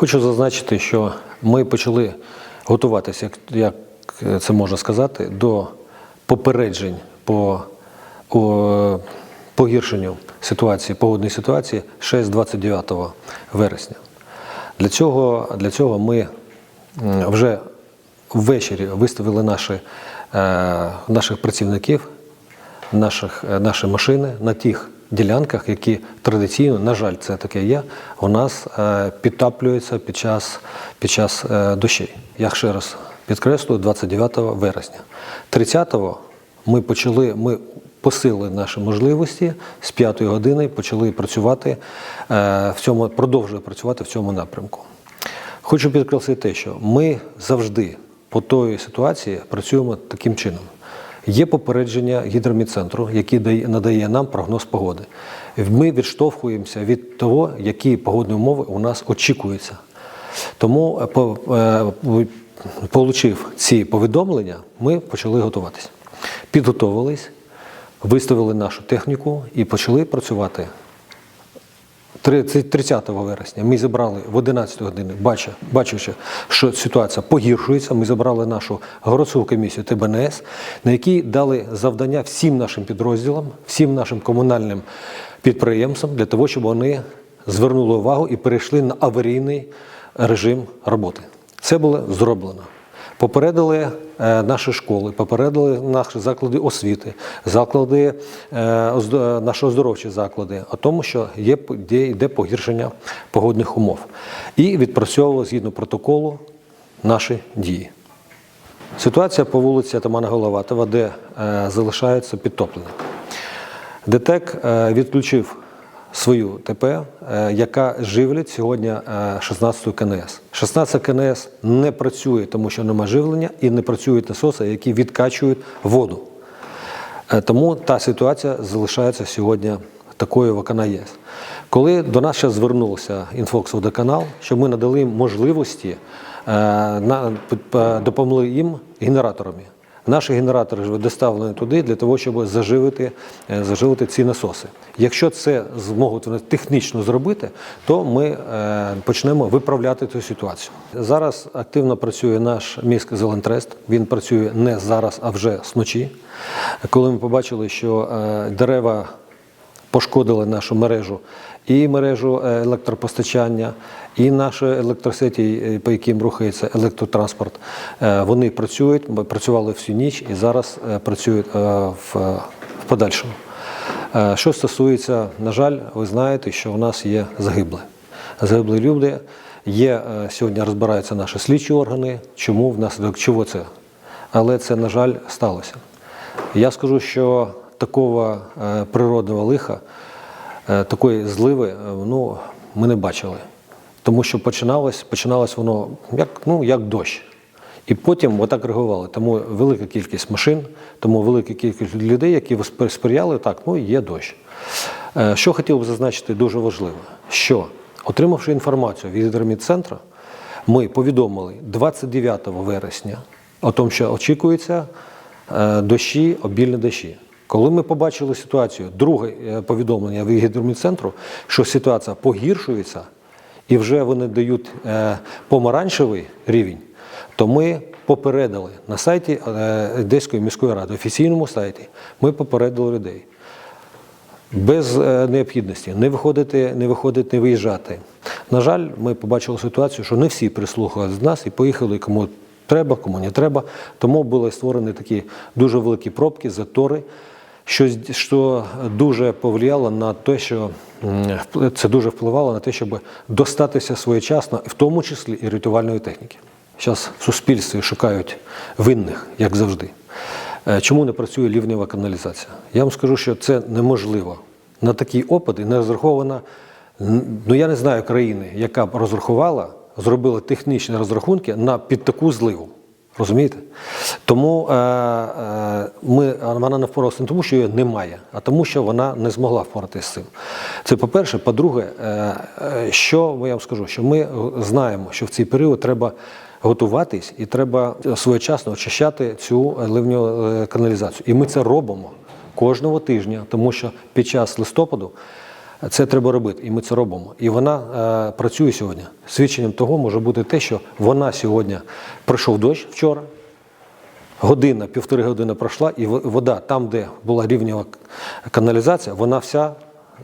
Хочу зазначити, що ми почали готуватися, як, як це можна сказати, до попереджень по о, погіршенню ситуації, погодної ситуації ще з 29 вересня. Для цього, для цього ми вже ввечері виставили наші, е, наших працівників наших, е, наші машини на тих ділянках, які традиційно, на жаль, це таке є, у нас е, підтаплюються під час, під час е, дощей. Я ще раз підкреслюю, 29 вересня. 30-го ми почали, ми посилили наші можливості з 5 години, почали працювати е, в цьому, продовжуємо працювати в цьому напрямку. Хочу підкреслити те, що ми завжди по тої ситуації працюємо таким чином. Є попередження гідромідцентру, який надає нам прогноз погоди. Ми відштовхуємося від того, які погодні умови у нас очікуються. Тому, е, е, получив ці повідомлення, ми почали готуватися. Підготовились, виставили нашу техніку і почали працювати. Три- це 30 вересня ми зібрали в 11 годині, бача- бачивши, що ситуація погіршується. Ми зібрали нашу городську комісію ТБНС, на якій дали завдання всім нашим підрозділам, всім нашим комунальним підприємствам для того, щоб вони звернули увагу і перейшли на аварійний режим роботи. Це було зроблено. Попередили е, наші школи, попередили наші заклади освіти, заклади е, оздо- наші оздоровчі заклади о тому, що є йде погіршення погодних умов, і відпрацьовували згідно протоколу наші дії. Ситуація по вулиці Атамана Головатова, де е, залишається підтоплення. ДТЕК е, відключив свою ТП, е, яка живлять сьогодні е, 16 КНС. 16 КНС не працює, тому що нема живлення, і не працюють насоси, які відкачують воду. Е, Тому та ситуація залишається сьогодні такою, як вона є. Коли до нас ще звернувся інфокс-водоканал, що ми надали можливості, е, допомогли їм генераторами. Наші генератори ж доставлені туди для того, щоб заживити, е, заживити ці насоси. Якщо це зможуть вони технічно зробити, то ми е, почнемо виправляти цю ситуацію. Зараз активно працює наш міськ Зелентрест. Він працює не зараз, а вже сночі. Коли ми побачили, що е, дерева пошкодили нашу мережу, і мережу е, електропостачання, і наші електросеті, е, по яким рухається електротранспорт. Е, Вони працюють, працювали всю ніч і зараз працюють в, в подальшому. Що стосується, на жаль, ви знаєте, що у нас є загиблі. Загиблі люди. Є сьогодні розбираються наші слідчі органи, чому внаслідок чого це. Але це, на жаль, сталося. Я скажу, що такого е, природного лиха, е, такої зливи, е, ну, ми не бачили. Тому що починалось, починалось воно як, ну, як дощ. І потім отак реагували. Тому велика кількість машин, тому велика кількість людей, які сприяли, так, ну є дощ. Що хотів би зазначити дуже важливо, що отримавши інформацію від гідромідцентру, ми повідомили 29 вересня о тому, що очікується дощі, обільні дощі. Коли ми побачили ситуацію, друге е, повідомлення від гідромідцентру, що ситуація погіршується, і вже вони дають е, помаранчевий рівень, то ми попередили на сайті е, Одеської міської ради, офіційному сайті, ми попередили людей. Без необхідності не виходити, не виходити, не виїжджати. На жаль, ми побачили ситуацію, що не всі прислухались до нас і поїхали кому треба, кому не треба. Тому були створені такі дуже великі пробки, затори, що, що дуже повлияло на те, що це дуже впливало на те, щоб достатися своєчасно, в тому числі і рятувальної техніки. Зараз в суспільстві шукають винних, як завжди. Е, Чому не працює лівнева каналізація? Я вам скажу, що це неможливо. На такі опади не розрахована, ну я не знаю країни, яка б розрахувала, зробила технічні розрахунки на під таку зливу. Розумієте? Тому е, е, ми, вона не впоралася не тому, що її немає, а тому, що вона не змогла впоратися з цим. Це по-перше. По-друге, е, е, що я вам скажу, що ми знаємо, що в цей період треба готуватись і треба своєчасно очищати цю ливню е, каналізацію. І ми це робимо кожного тижня, тому що під час листопаду Це треба робити, і ми це робимо. І вона е, працює сьогодні. Свідченням того може бути те, що вона сьогодні пройшов дощ вчора, година, півтори години пройшла, і вода там, де була рівнева каналізація, вона вся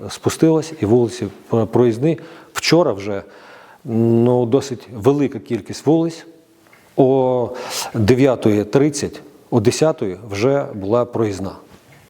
спустилась, і вулиці проїзні. Вчора вже ну, досить велика кількість вулиць. О 9.30, о 10.00 вже була проїзна.